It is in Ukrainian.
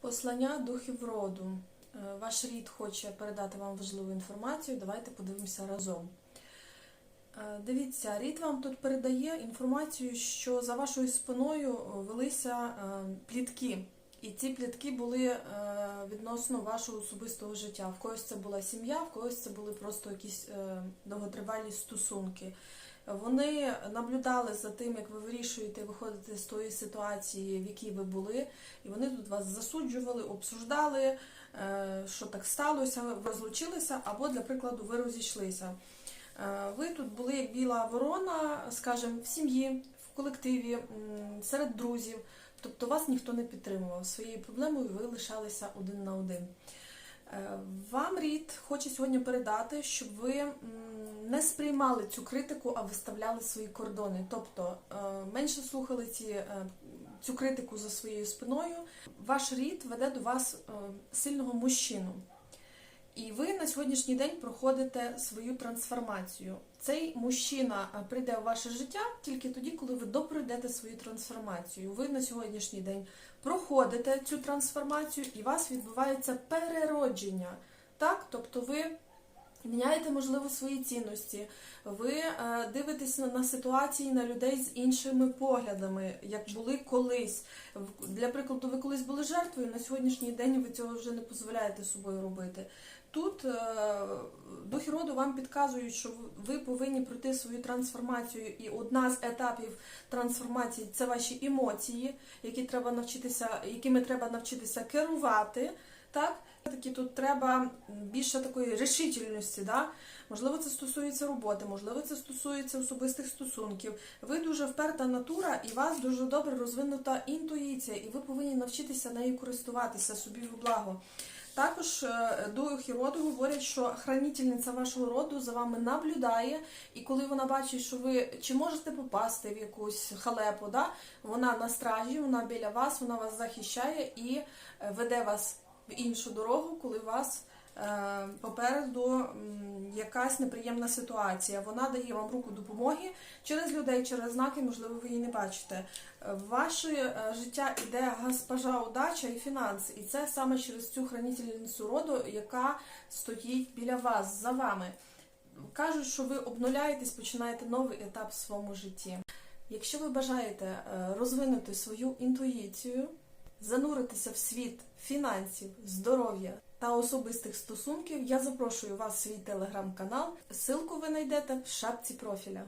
Послання духів роду. Е, Ваш рід хоче передати вам важливу інформацію. Давайте подивимося разом. Е, Дивіться, рід вам тут передає інформацію, що за вашою спиною велися е, плітки. І ці плітки були е, відносно вашого особистого життя. В когось це була сім'я, в когось це були просто якісь е, довготривалі стосунки. Вони наблюдали за тим, як ви вирішуєте виходити з тої ситуації, в якій ви були, і вони тут вас засуджували, обсуждали, е, що так сталося, розлучилися, або, для прикладу, ви розійшлися. Ви тут були як біла ворона, скажімо, в сім'ї, в колективі, серед друзів. Тобто вас ніхто не підтримував. Своєю проблемою ви лишалися один на один. Е, Вам рід хоче сьогодні передати, щоб ви не сприймали цю критику, а виставляли свої кордони. Тобто е, менше слухали ці, е, цю критику за своєю спиною. Ваш рід веде до вас сильного мужчину. І ви на сьогоднішній день проходите свою трансформацію. Цей мужчина прийде у ваше життя тільки тоді, коли ви допройдете свою трансформацію. Ви на сьогоднішній день проходите цю трансформацію, і у вас відбувається переродження. Так, тобто ви міняєте, можливо, свої цінності, ви е, дивитесь на, на ситуації, на людей з іншими поглядами, як були колись. Для прикладу, ви колись були жертвою, на сьогоднішній день ви цього вже не дозволяєте собою робити. Тут е, духи роду вам підказують, що ви повинні пройти свою трансформацію, і одна з етапів трансформації це ваші емоції, які треба навчитися, якими треба навчитися керувати. Так, таки тут треба більше такої решительності. Да? Можливо, це стосується роботи, можливо, це стосується особистих стосунків. Ви дуже вперта натура, і у вас дуже добре розвинута інтуїція, і ви повинні навчитися нею користуватися собі в благо. Також е, духи роду говорять, що хранительниця вашого роду за вами наблюдає, і коли вона бачить, що ви чи можете попасти в якусь халепу, да? вона на стражі, вона біля вас, вона вас захищає і е, веде вас в іншу дорогу, коли вас е, попереду якась неприємна ситуація. Вона дає вам руку допомоги через людей, через знаки, можливо, ви її не бачите. Е, В ваше е, життя йде госпожа удача і фінанси, і це саме через цю хранительницю роду, яка стоїть біля вас, за вами. Кажуть, що ви обнуляєтесь, починаєте новий етап в своєму житті. Якщо ви бажаєте розвинути свою інтуїцію, зануритися в світ фінансів, здоров'я та особистих стосунків, я запрошую вас в свій телеграм-канал. Силку ви знайдете в шапці профіля.